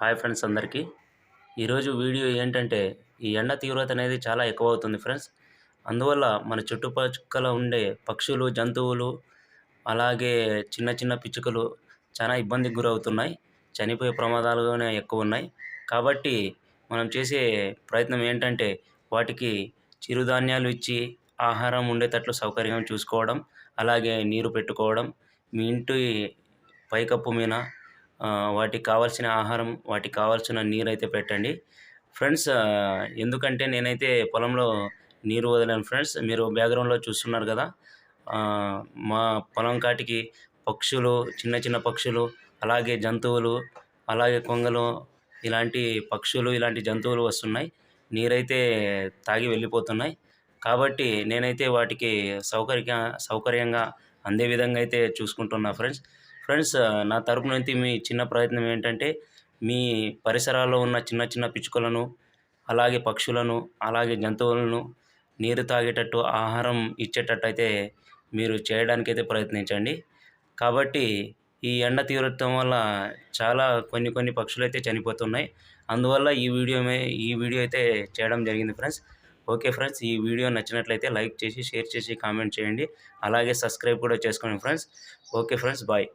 Hi friends అందరికీ. ఈరోజు video ఏంటంటే ఈ ఎండ తీవ్రత అనేది చాలా ఎక్కువ అవుతుంది ఫ్రెండ్స్. అందువల్ల మన చుట్టుపక్కల ఉండే పక్షులు జంతువులు అలాగే చిన్న చిన్న పిచ్చుకలు చాలా ఇబ్బందికి గురవుతున్నాయి. చనిపోయే ప్రమాదాలుగానే ఎక్కువ ఉన్నాయి. కాబట్టి మనం చేసే ప్రయత్నం ఏంటంటే వాటికి చిరుధాన్యాలు ఇచ్చి ఆహారం ఉండేటట్లు సౌకర్యం చూసుకోవడం అలాగే నీరు పెట్టుకోవడం మీ ఇంటి పైకప్పు మీద వాటికి కావాల్సిన ఆహారం వాటికి కావాల్సిన నీరు అయితే పెట్టండి. ఫ్రెండ్స్ ఎందుకంటే నేనైతే పొలంలో నీరు వదలను ఫ్రెండ్స్ మీరు బ్యాక్గ్రౌండ్లో చూస్తున్నారు కదా మా పొలం కాటికి పక్షులు చిన్న చిన్న పక్షులు అలాగే జంతువులు అలాగే కొంగలు ఇలాంటి పక్షులు ఇలాంటి జంతువులు వస్తున్నాయి. నీరైతే తాగి వెళ్ళిపోతున్నాయి. కాబట్టి నేనైతే వాటికి సౌకర్య సౌకర్యంగా అందే విధంగా అయితే చూసుకుంటున్నా ఫ్రెండ్స్. ఫ్రెండ్స్ నా తరపు నుంచి మీ చిన్న ప్రయత్నం ఏంటంటే మీ పరిసరాల్లో ఉన్న చిన్న చిన్న పిచ్చుకలను అలాగే పక్షులను అలాగే జంతువులను నీరు తాగేటట్టు ఆహారం ఇచ్చేటట్టు అయితే మీరు చేయడానికైతే ప్రయత్నించండి. కాబట్టి ఈ ఎండ తీవ్రత్వం వల్ల చాలా కొన్ని కొన్ని పక్షులు అయితే చనిపోతున్నాయి. అందువల్ల ఈ వీడియో ఈ వీడియో అయితే చేయడం జరిగింది ఫ్రెండ్స్. ఓకే ఫ్రెండ్స్ ఈ వీడియో నచ్చినట్లయితే లైక్ చేసి షేర్ చేసి కామెంట్ చేయండి. అలాగే సబ్స్క్రైబ్ కూడా చేసుకోండి ఫ్రెండ్స్. Okay friends bye.